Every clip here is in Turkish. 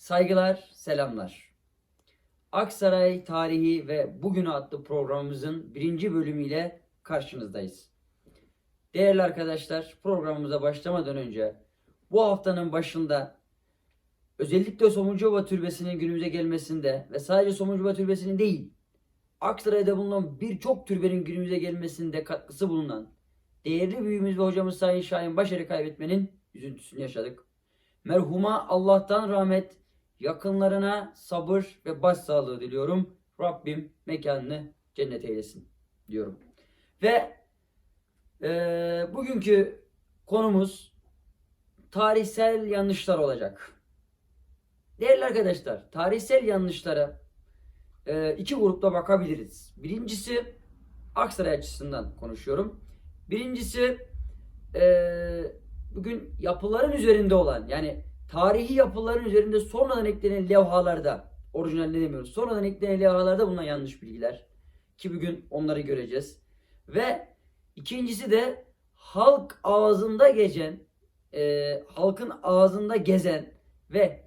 Saygılar, selamlar. Aksaray Tarihi ve Bugünü adlı programımızın birinci bölümüyle karşınızdayız. Değerli arkadaşlar, programımıza başlamadan önce bu haftanın başında özellikle Somuncuova Türbesi'nin günümüze gelmesinde ve sadece Somuncuova Türbesi'nin değil, Aksaray'da bulunan birçok türbenin günümüze gelmesinde katkısı bulunan değerli büyüğümüz ve hocamız Sayın Şahin Başar'ı kaybetmenin üzüntüsünü yaşadık. Merhuma Allah'tan rahmet, yakınlarına sabır ve başsağlığı diliyorum. Rabbim mekanını cennet eylesin diyorum. Ve eee, bugünkü konumuz tarihsel yanlışlar olacak. Değerli arkadaşlar, tarihsel yanlışlara eee, iki grupta bakabiliriz. Birincisi Aksaray açısından konuşuyorum. Birincisi eee, bugün yapıların üzerinde olan yani tarihi yapıların üzerinde sonradan eklenen levhalarda orijinalde demiyoruz. Sonradan eklenen levhalarda bulunan yanlış bilgiler ki bugün onları göreceğiz. Ve ikincisi de halk ağzında geçen eee, halkın ağzında gezen ve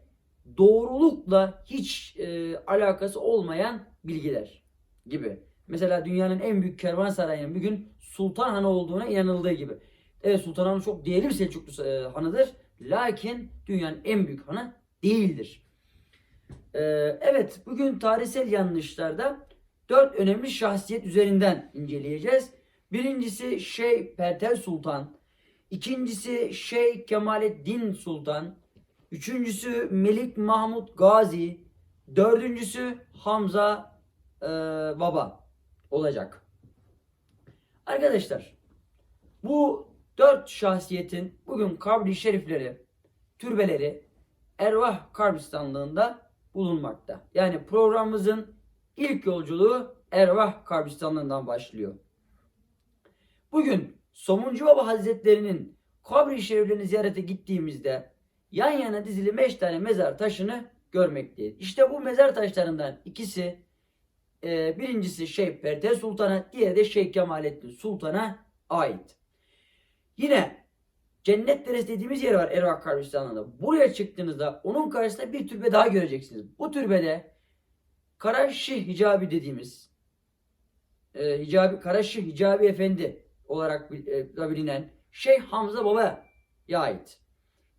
doğrulukla hiç eee, alakası olmayan bilgiler gibi. Mesela dünyanın en büyük kervansarayının bugün Sultan Hanı olduğuna inanıldığı gibi. Evet Sultan Hanı çok değerli bir Selçuklu e, hanıdır. Lakin dünyanın en büyük hanı değildir. Ee, evet bugün tarihsel yanlışlarda dört önemli şahsiyet üzerinden inceleyeceğiz. Birincisi Şeyh Pertel Sultan. ikincisi Şeyh Kemalettin Sultan. Üçüncüsü Melik Mahmut Gazi. Dördüncüsü Hamza e, Baba olacak. Arkadaşlar bu dört şahsiyetin bugün kabri şerifleri, türbeleri Ervah Kabristanlığında bulunmakta. Yani programımızın ilk yolculuğu Ervah Kabristanlığından başlıyor. Bugün Somuncu Baba Hazretleri'nin kabri şeriflerini ziyarete gittiğimizde yan yana dizili 5 tane mezar taşını görmekteyiz. İşte bu mezar taşlarından ikisi e, birincisi Şeyh Perte Sultan'a, diğeri de Şeyh Kemalettin Sultan'a ait. Yine Cennet Deresi dediğimiz yer var Ervah Kabristanlığı'nda. Buraya çıktığınızda onun karşısında bir türbe daha göreceksiniz. Bu türbede Karaşih Hicabi dediğimiz e, Hicabi, Karaşih Hicabi Efendi olarak e, bilinen Şeyh Hamza Baba'ya ait.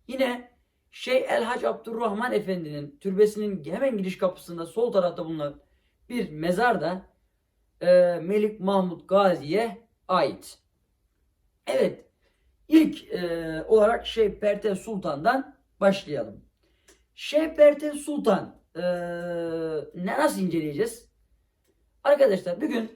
Yine Şeyh Elhac Abdurrahman Efendi'nin türbesinin hemen giriş kapısında sol tarafta bulunan bir mezar da e, Melik Mahmut Gazi'ye ait. Evet, ilk e, olarak Şeyh Perte Sultan'dan başlayalım. Şeyh Perte Sultan e, ne nasıl inceleyeceğiz? Arkadaşlar bugün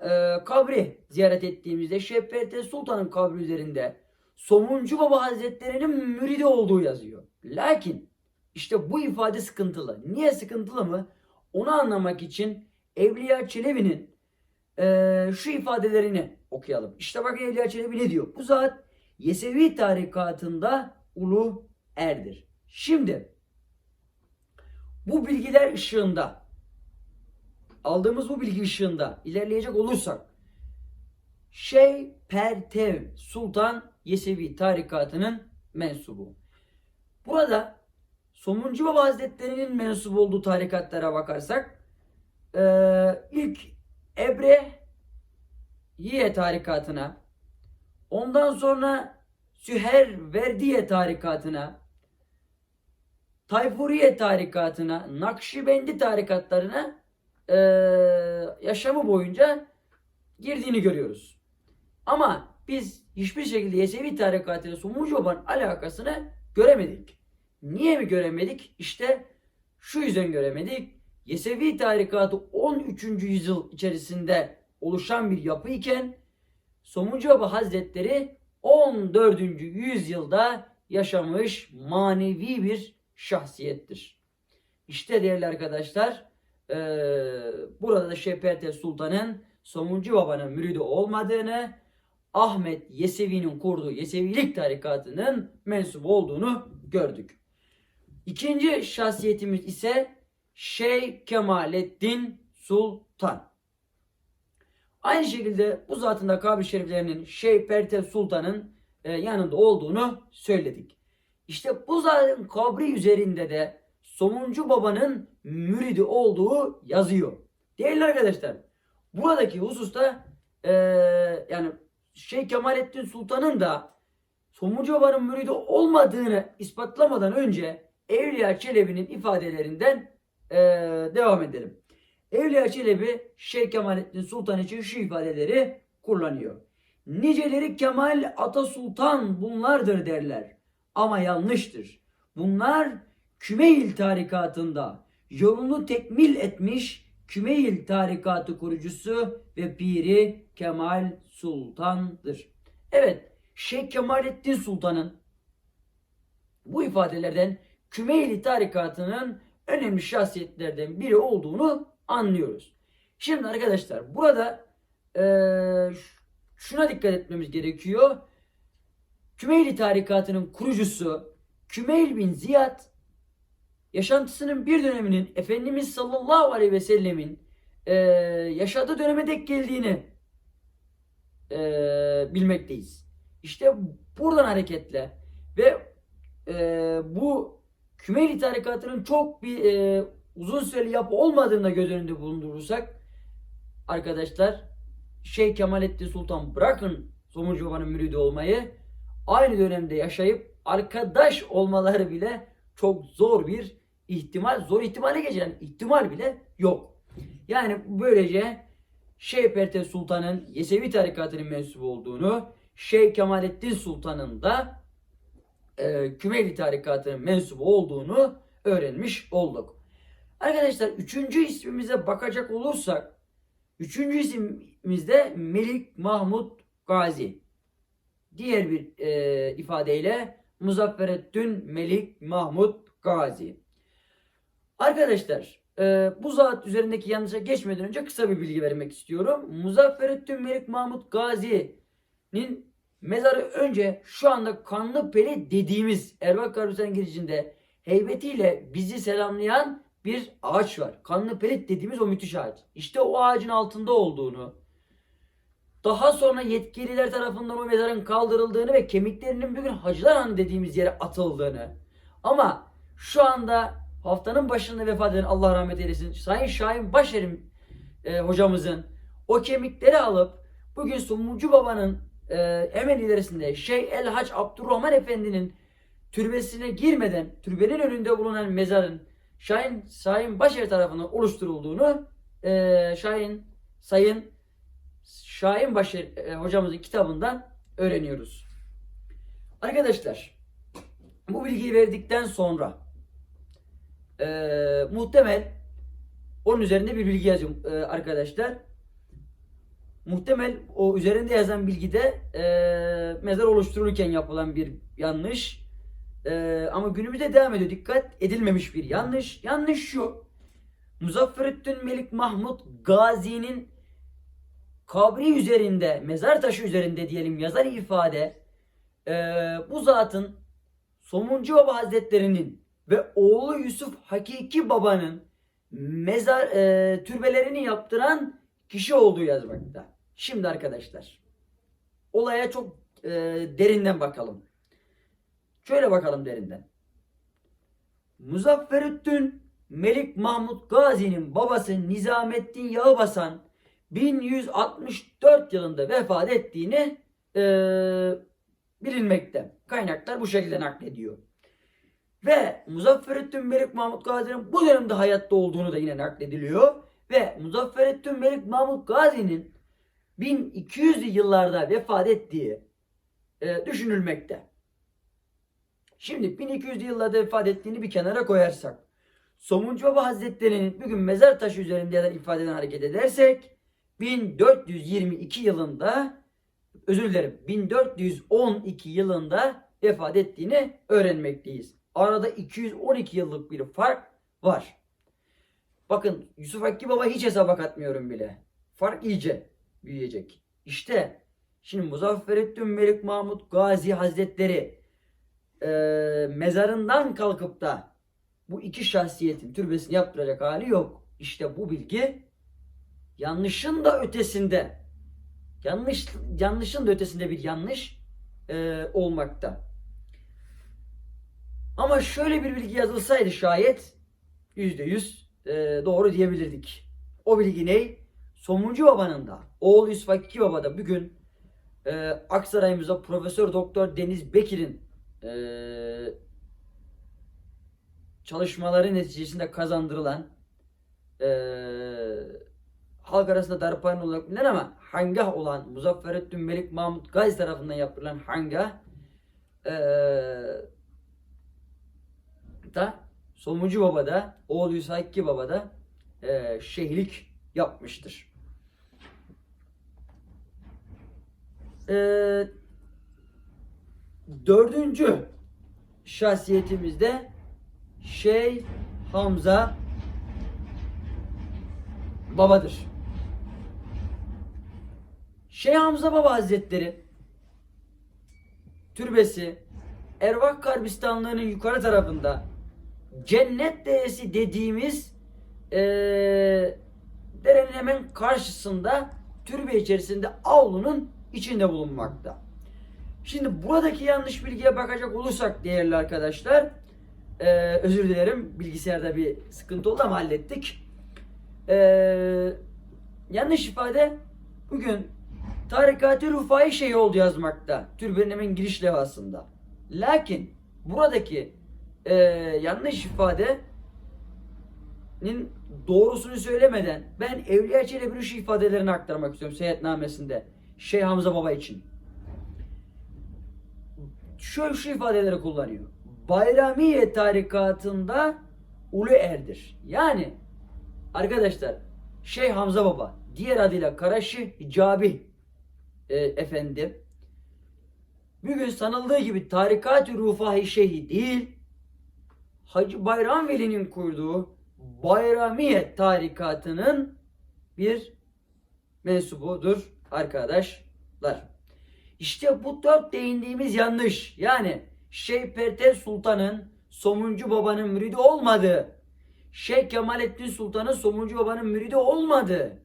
e, kabri ziyaret ettiğimizde Şeyh Perte Sultan'ın kabri üzerinde Somuncu Baba Hazretleri'nin müridi olduğu yazıyor. Lakin işte bu ifade sıkıntılı. Niye sıkıntılı mı? Onu anlamak için Evliya Çelebi'nin eee, şu ifadelerini okuyalım. İşte bakın Evliya Çelebi ne diyor? Bu zat Yesevi tarikatında ulu erdir. Şimdi bu bilgiler ışığında aldığımız bu bilgi ışığında ilerleyecek olursak Şeyh Pertev Sultan Yesevi tarikatının mensubu. Burada Somuncu Baba Hazretleri'nin mensup olduğu tarikatlara bakarsak eee, ilk Ebre Yiye tarikatına ondan sonra Süher Verdiye tarikatına Tayfuriye tarikatına Nakşibendi tarikatlarına eee, yaşamı boyunca girdiğini görüyoruz. Ama biz hiçbir şekilde Yesevi tarikatıyla Somuncu Baba'nın alakasını göremedik. Niye mi göremedik? İşte şu yüzden göremedik. Yesevi tarikatı 13. yüzyıl içerisinde oluşan bir yapı iken Somuncu Baba Hazretleri 14. yüzyılda yaşamış manevi bir şahsiyettir. İşte değerli arkadaşlar eee, burada da Şeperte Sultan'ın Somuncu Baba'nın müridi olmadığını Ahmet Yesevi'nin kurduğu Yesevilik tarikatının mensubu olduğunu gördük. İkinci şahsiyetimiz ise Şeyh Kemalettin Sultan. Aynı şekilde bu zatın da kabri şeriflerinin Şeyh Pertev Sultan'ın e, yanında olduğunu söyledik. İşte bu zatın kabri üzerinde de Somuncu Baba'nın müridi olduğu yazıyor. Değerli arkadaşlar, buradaki hususta eee, yani Şeyh Kemalettin Sultan'ın da Somuncu Baba'nın müridi olmadığını ispatlamadan önce Evliya Çelebi'nin ifadelerinden eee, devam edelim. Evliya Çelebi Şeyh Kemalettin Sultan için şu ifadeleri kullanıyor. Niceleri Kemal Ata Sultan bunlardır derler. Ama yanlıştır. Bunlar Kümeyl tarikatında yolunu tekmil etmiş Kümeyl tarikatı kurucusu ve piri Kemal Sultan'dır. Evet, Şeyh Kemalettin Sultan'ın bu ifadelerden Kümeyli tarikatının önemli şahsiyetlerden biri olduğunu anlıyoruz. Şimdi arkadaşlar burada eee, şuna dikkat etmemiz gerekiyor. Kümeyli tarikatının kurucusu Kümeyl bin Ziyad yaşantısının bir döneminin Efendimiz sallallahu aleyhi ve sellemin eee, yaşadığı döneme denk geldiğini eee, bilmekteyiz. İşte buradan hareketle ve eee, bu Kümeyli tarikatının çok bir eee, uzun süreli yapı olmadığını da göz önünde bulundurursak arkadaşlar Şeyh Kemalettin Sultan bırakın Somuncu Baba'nın müridi olmayı aynı dönemde yaşayıp arkadaş olmaları bile çok zor bir ihtimal, zor ihtimale geçen ihtimal bile yok. Yani böylece Şeyh Pertev Sultan'ın Yesevi tarikatının mensubu olduğunu, Şeyh Kemalettin Sultan'ın da e, Kümeyli tarikatının mensubu olduğunu öğrenmiş olduk. Arkadaşlar üçüncü ismimize bakacak olursak üçüncü isimimiz de Melik Mahmud Gazi. Diğer bir e, ifadeyle Muzaffereddin Melik Mahmud Gazi. Arkadaşlar e, bu zat üzerindeki yanlışa geçmeden önce kısa bir bilgi vermek istiyorum. Muzaffereddin Melik Mahmud Gazi'nin mezarı önce şu anda Kanlıpeli dediğimiz Erbak Karbüsen girişinde heybetiyle bizi selamlayan bir ağaç var. Kanlıpelit dediğimiz o müthiş ağaç. İşte o ağacın altında olduğunu, daha sonra yetkililer tarafından o mezarın kaldırıldığını ve kemiklerinin bugün Hacılar Han dediğimiz yere atıldığını ama şu anda haftanın başında vefat eden Allah rahmet eylesin Sayın Şahin Başer'in e, hocamızın o kemikleri alıp bugün Sumucu Baba'nın e, hemen ilerisinde Şeyh El Hac Abdurrahman Efendi'nin türbesine girmeden türbenin önünde bulunan mezarın Şahin Sayın Başer tarafından oluşturulduğunu e, Şahin Sayın Şahin Başer e, hocamızın kitabından öğreniyoruz. Arkadaşlar bu bilgiyi verdikten sonra e, muhtemel onun üzerinde bir bilgi yazıyorum e, arkadaşlar. Muhtemel o üzerinde yazan bilgide e, mezar oluşturulurken yapılan bir yanlış. E, ama günümüzde devam ediyor. Dikkat edilmemiş bir yanlış. Yanlış şu. Muzaffereddin Melik Mahmud Gazi'nin kabri üzerinde, mezar taşı üzerinde diyelim yazar ifade e, bu zatın Somuncu Baba Hazretleri'nin ve oğlu Yusuf Hakiki Baba'nın mezar e, türbelerini yaptıran kişi olduğu yazmakta. Şimdi arkadaşlar olaya çok e, derinden bakalım. Şöyle bakalım derinden. Muzafferüddin Melik Mahmud Gazi'nin babası Nizamettin Yağbasan 1164 yılında vefat ettiğini e, bilinmekte. Kaynaklar bu şekilde naklediyor. Ve Muzaffereddin Melik Mahmud Gazi'nin bu dönemde hayatta olduğunu da yine naklediliyor. Ve Muzaffereddin Melik Mahmud Gazi'nin 1200'lü yıllarda vefat ettiği e, düşünülmekte. Şimdi 1200'lü yıllarda vefat ettiğini bir kenara koyarsak, Somuncu Baba Hazretleri'nin bugün mezar taşı üzerinde ya da ifadeden hareket edersek 1422 yılında özür dilerim 1412 yılında vefat ettiğini öğrenmekteyiz. Arada 212 yıllık bir fark var. Bakın Yusuf Hakkı Baba hiç hesaba katmıyorum bile. Fark iyice büyüyecek. İşte şimdi Muzaffereddin Melik Mahmud Gazi Hazretleri e, mezarından kalkıp da bu iki şahsiyetin türbesini yaptıracak hali yok. İşte bu bilgi yanlışın da ötesinde yanlış yanlışın da ötesinde bir yanlış e, olmakta. Ama şöyle bir bilgi yazılsaydı şayet %100 e, doğru diyebilirdik. O bilgi ne? Somuncu Baba'nın da oğlu Yusuf Hakiki Baba da bugün e, Aksaray'ımıza Profesör Doktor Deniz Bekir'in e, çalışmaları neticesinde kazandırılan e, halk arasında darphane olarak bilinen ama hangah olan Muzafferettin Melik Mahmut Gazi tarafından yapılan hangah e, da Somuncu Baba da oğlu Yusuf Hakiki Baba da e, şeyhlik yapmıştır. E, dördüncü şahsiyetimizde Şeyh Hamza babadır. Şeyh Hamza Baba Hazretleri türbesi Ervah Karbistanlığı'nın yukarı tarafında Cennet Deresi dediğimiz eee derenin hemen karşısında türbe içerisinde avlunun içinde bulunmakta. Şimdi buradaki yanlış bilgiye bakacak olursak değerli arkadaşlar eee, özür dilerim bilgisayarda bir sıkıntı oldu ama hallettik. Eee, yanlış ifade bugün Tarikat-ı Rufai şey oldu yazmakta. Türbenin giriş levhasında. Lakin buradaki eee, yanlış ifadenin doğrusunu söylemeden ben Evliya Çelebi'nin şu ifadelerini aktarmak istiyorum seyahatnamesinde. Şeyh Hamza Baba için. Şöyle şu ifadeleri kullanıyor. Bayramiye tarikatında ulu erdir. Yani arkadaşlar Şeyh Hamza Baba diğer adıyla Karaşi Cabi e, efendi bugün sanıldığı gibi tarikat-ı rufahi şeyhi değil Hacı Bayram Veli'nin kurduğu Bayramiye tarikatının bir mensubudur arkadaşlar. İşte bu dört değindiğimiz yanlış. Yani Şeyh Sultan'ın Somuncu Baba'nın müridi olmadı. Şeyh Kemalettin Sultan'ın Somuncu Baba'nın müridi olmadı.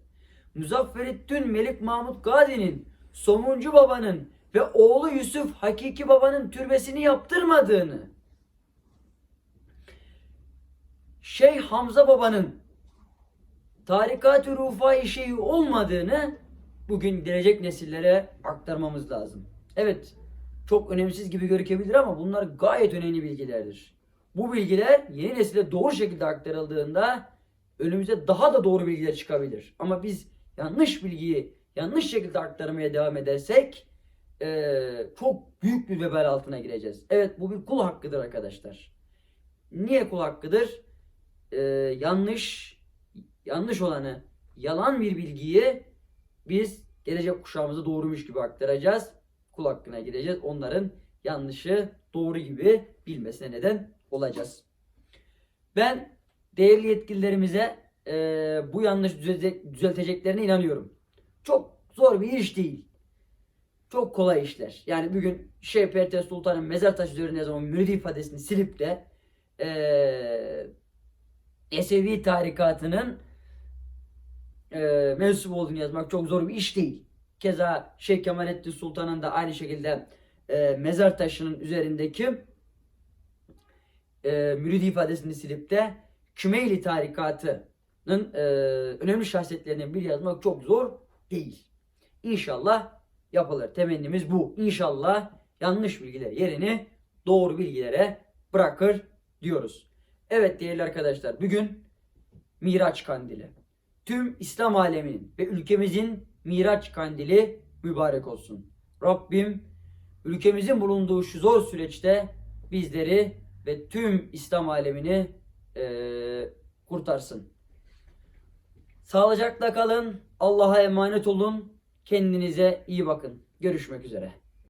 Muzafferettin Melik Mahmut Gazi'nin Somuncu Baba'nın ve oğlu Yusuf Hakiki Baba'nın türbesini yaptırmadığını Şeyh Hamza Baba'nın tarikat-ı rufai şeyi olmadığını bugün gelecek nesillere aktarmamız lazım. Evet, çok önemsiz gibi görükebilir ama bunlar gayet önemli bilgilerdir. Bu bilgiler yeni nesile doğru şekilde aktarıldığında önümüze daha da doğru bilgiler çıkabilir. Ama biz yanlış bilgiyi yanlış şekilde aktarmaya devam edersek eee, çok büyük bir vebal altına gireceğiz. Evet bu bir kul hakkıdır arkadaşlar. Niye kul hakkıdır? Eee, yanlış yanlış olanı yalan bir bilgiyi biz gelecek kuşağımıza doğruymuş gibi aktaracağız. Kul hakkına gideceğiz. Onların yanlışı doğru gibi bilmesine neden olacağız. Ben değerli yetkililerimize eee, bu yanlış düzelte- düzelteceklerine inanıyorum. Çok zor bir iş değil. Çok kolay işler. Yani bugün Şeyh Pertev Sultan'ın mezar taşı üzerine yazan o müridi ifadesini silip de eee Esevi tarikatının eee mensup olduğunu yazmak çok zor bir iş değil. Keza Şeyh Kemalettin Sultan'ın da aynı şekilde eee, mezar taşının üzerindeki eee müridi ifadesini silip de Kümeyli tarikatının eee, önemli şahsiyetlerinden biri yazmak çok zor değil. İnşallah yapılır. Temennimiz bu. İnşallah yanlış bilgiler yerini doğru bilgilere bırakır diyoruz. Evet değerli arkadaşlar bugün Miraç Kandili. Tüm İslam aleminin ve ülkemizin Miraç Kandili mübarek olsun. Rabbim ülkemizin bulunduğu şu zor süreçte bizleri ve tüm İslam alemini eee, kurtarsın. Sağlıcakla kalın. Allah'a emanet olun. Kendinize iyi bakın. Görüşmek üzere.